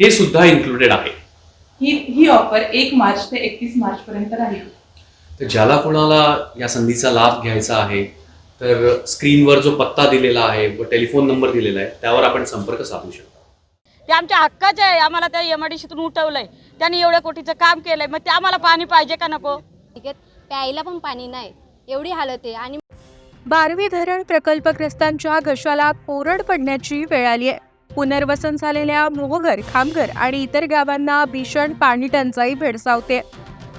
हे सुद्धा इन्क्लुडेड आहे. ही ही ऑफर एक मार्च ते एकतीस मार्च पर्यंत राहील. तर ज्याला कोणाला या संधीचा लाभ घ्यायचा आहे तर स्क्रीनवर जो पत्ता दिलेला आहे व टेलिफोन नंबर दिलेला आहे त्यावर आपण संपर्क साधू शकता. ते आमच्या हक्काचे आहे. आम्हाला त्या एम आय उठवलंय. त्यांनी एवढ्या कोटीचं काम केलंय. मग ते आम्हाला पाणी पाहिजे का नको? ठीक आहे. प्यायला पण पाणी नाही. एवढी हालत आहे. आणि बारवी धरण प्रकल्पग्रस्तांच्या घशाला कोरड पडण्याची वेळ आली आहे. पुनर्वसन झालेल्या मोहघर खामघर आणि इतर गावांना भीषण पाणी टंचाई भेडसावते.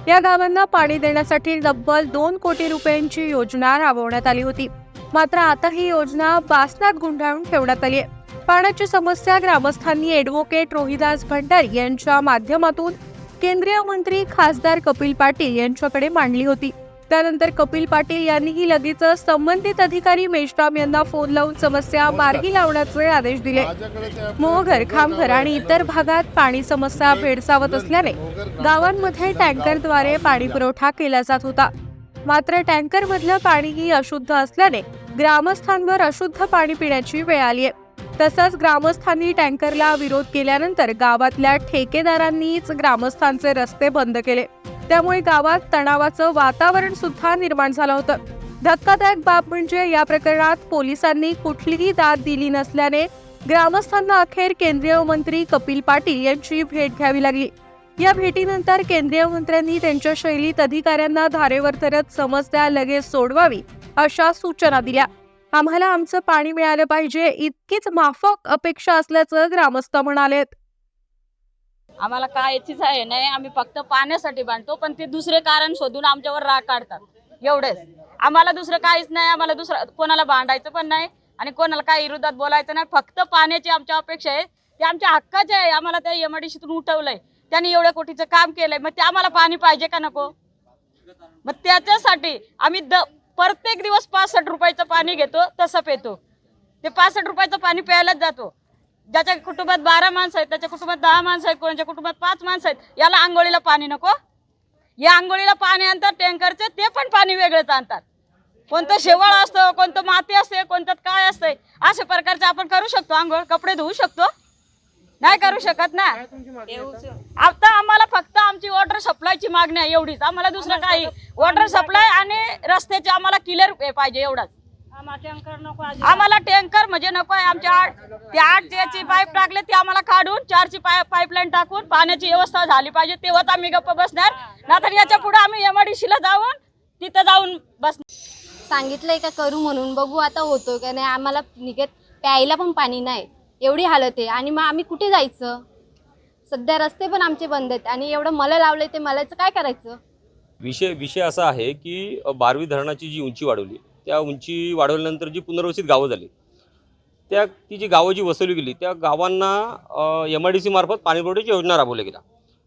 या गावांना पाणी देण्यासाठी तब्बल दोन कोटी रुपयांची योजना राबवण्यात आली होती. मात्र आता ही योजना बासनात गुंडाळून ठेवण्यात आली आहे. पाण्याची समस्या ग्रामस्थांनी ॲडव्होकेट रोहिदास भंडारी यांच्या माध्यमातून केंद्रीय मंत्री खासदार कपिल पाटील यांच्याकडे मांडली होती. त्यानंतर कपिल पाटील यांनीही लगेच संबंधित अधिकारी मेश्राम यांना फोन लावून समस्या मार्गी लावण्याचे आदेश दिले. मोहघर खामघर आणि इतर भागात पाणी समस्या भेडसावत असल्याने गावांमध्ये टँकरद्वारे पाणी पुरवठा केला जात होता. मात्र टँकरमधलं पाणीही अशुद्ध असल्याने ग्रामस्थांवर अशुद्ध पाणी पिण्याची वेळ आली आहे. तसंच ग्रामस्थांनी टँकरला विरोध केल्यानंतर गावातल्या ठेकेदारांनीच ग्रामस्थांचे रस्ते बंद केले. त्यामुळे गावात तणावाचं वातावरण सुद्धा निर्माण झालं होतं. धक्कादायक बाब म्हणजे या प्रकरणात पोलिसांनी कुठलीही दाद दिली नसल्याने ग्रामस्थांना अखेर केंद्रीय मंत्री कपिल पाटील यांची भेट घ्यावी लागली. या भेटीनंतर केंद्रीय मंत्र्यांनी त्यांच्या शैलीत अधिकाऱ्यांना धारेवर धरत समस्या लगेच सोडवावी अशा सूचना दिल्या. आम्हाला आमचं पाणी मिळालं पाहिजे इतकीच माफक अपेक्षा असल्याचं ग्रामस्थ म्हणालेत. आम्हाला काय याचीच आहे नाही. आम्ही फक्त पाण्यासाठी बांधतो पण ते दुसरे कारण शोधून आमच्यावर राग काढतात. एवढेच. आम्हाला दुसरं काहीच नाही आम्हाला दुसरं कोणाला भांडायचं पण नाही आणि कोणाला काही विरोधात बोलायचं नाही. फक्त पाण्याची आमच्या अपेक्षा आहे. ते आमच्या हक्काचे आहे. आम्हाला त्या एम उठवलंय. त्यांनी एवढ्या कोटीचं काम केलंय. मग ते आम्हाला पाणी पाहिजे का नको? मग त्याच्यासाठी आम्ही द प्रत्येक दिवस पासष्ट रुपयाचं पाणी घेतो तसं पेतो. ते पासष्ट रुपयाचं पाणी प्यायलाच जातो. ज्याच्या कुटुंबात बारा माणसं आहेत त्याच्या कुटुंबात दहा माणसं आहेत कोणाच्या कुटुंबात पाच माणसं आहेत याला आंघोळीला पाणी नको. या आंघोळीला पाणी आणतात टँकरचे ते पण पाणी वेगळंच आणतात. कोणतं शेवाळ असतं कोणतं माती असते कोणत्यात काय असतंय अशा प्रकारचे आपण करू शकतो आंघोळ कपडे धुवू शकतो. नाही करू शकत ना? आता? आम्हाला फक्त आमची वॉटर सप्लायची मागणी आहे एवढीच. आम्हाला दुसरं काही. वॉटर सप्लाय आणि रस्त्याचे आम्हाला क्लिअर पाहिजे एवढाच. आम्हाला टँकर म्हणजे नको आहे. आमच्या आठ ते आठ ज्याची पाईप टाकले ती आम्हाला काढून चारची पाय पाईपलाईन टाकून पाण्याची व्यवस्था झाली पाहिजे. तेव्हाच आम्ही गप्प बसणार. नाहीतर याच्यापुढे आम्ही एमआयडीसीला जाऊन तिथं जाऊन बस सांगितलंय का करू म्हणून? बघू आता होतो का नाही. आम्हाला निघत प्यायला पण पाणी नाही. एवढी हालत आहे. आणि मग आम्ही कुठे जायचं? सध्या रस्ते पण आमचे बंद आहेत. आणि एवढं मला लावलंय ते मलाच काय करायचं? विषय विषय असा आहे की बारवी धरणाची जी उंची वाढवली त्या उंची वाढवल्यानंतर जी पुनर्वसित गावं झाली त्या ती जी गावं जी वसवली गेली त्या गावांना एम आय डी सी मार्फत पाणीपुरवठ्याची योजना राबवल्या गेल्या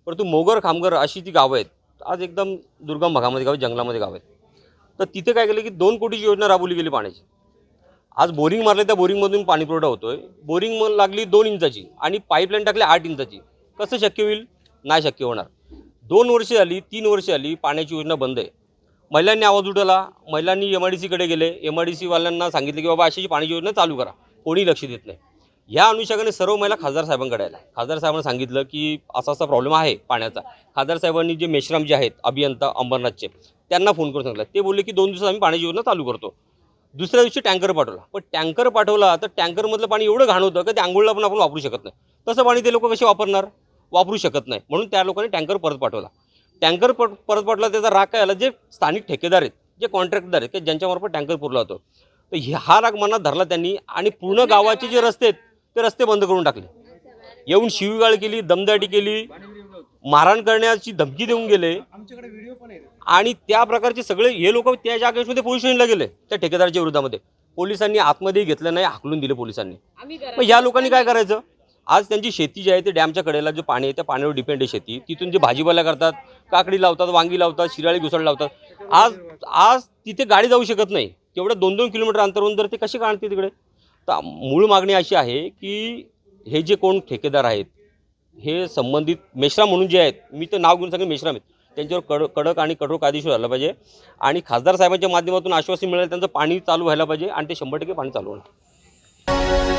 परंतु मोगर खामगर अशी ती गावं आहेत आज एकदम दुर्गम भागामध्ये गावं जंगलामध्ये गावं आहेत. तर तिथे काय केलं की दोन कोटीची योजना राबवली गेली पाण्याची. आज बोरिंग मारले त्या बोरिंगमधून पाणीपुरवठा होतोय. बोरिंग मग लागली दोन इंचाची आणि पाईपलाईन टाकली आठ इंचाची. कसं शक्य होईल? नाही शक्य होणार. दोन वर्षे झाली तीन वर्षे आली पाण्याची योजना बंद आहे. महिलांनी आवाज उठवला महिलांनी एम आय डी सीकडे गेले. एम आय डी सीवाल्यांना सांगितलं की बाबा अशी पाणी योजना चालू करा. कोणी लक्ष देत नाही. या अनुषंगाने सर्व महिला खासदार साहेबांकडे आल्या. खासदार साहेबांना सांगितलं की असा असा प्रॉब्लेम आहे पाण्याचा. खासदार साहेबांनी जे मेश्राम जे आहेत अभियंता अंबरनाथचे त्यांना फोन करून सांगितलं. ते बोलले की दोन दिवसात आम्ही पाण्याची योजना चालू करतो. दुसऱ्या दिवशी टँकर पाठवला. पण टँकर पाठवला तर टँकरमधलं पाणी एवढं घाण होतं की ते आंघोळीला पण आपण वापरू शकत नाही. तसं पाणी ते लोक कसे वापरणार? वापरू शकत नाही. म्हणून त्या लोकांनी टँकर परत पाठवला. टँकर पर परत पाठवला त्याचा राग काय आला? जे स्थानिक ठेकेदार आहेत जे कॉन्ट्रॅक्टदार आहेत की ज्यांच्यामार्फत टँकर पुरला होतो. तर हे- हा राग मनात धरला त्यांनी आणि पूर्ण गावाचे जे रस्ते आहेत ते रस्ते बंद करून टाकले. येऊन शिवीगाळ केली दमदाटी केली मारहाण करण्याची धमकी देऊन गेले. आणि त्या प्रकारचे सगळे हे लोक त्या जागेमध्ये पोलीस स्टेशनला गेले त्या ठेकेदाराच्या विरोधामध्ये. पोलिसांनी आतमध्ये घेतलं नाही हाकलून दिले पोलिसांनी. मग या लोकांनी काय करायचं? आज त्यांची शेती जी आहे ते डॅमच्या कडेला जे पाणी आहे त्या पाण्यावर डिपेंड आहे शेती. तिथून जे भाजीपाला करतात काकडी लावतात वांगी लावतात शिराळी घुसळ लावतात. आज आज तिथे गाडी जाऊ शकत नाही. तेवढ्या दोन दोन किलोमीटर अंतरवरून जर ते कसे काढते तिकडे? तर मूळ मागणी अशी आहे की हे जे कोण ठेकेदार आहेत हे संबंधित मेश्राम म्हणून जे आहेत मी तर नाव घेऊन सांगेन मेश्राम आहेत. त्यांच्यावर कड कडक आणि कठोर कायदेशीर झालं पाहिजे. आणि खासदार साहेबांच्या माध्यमातून आश्वासन मिळेल त्यांचं पाणी चालू व्हायला पाहिजे आणि ते शंभर टक्के पाणी चालू होणार.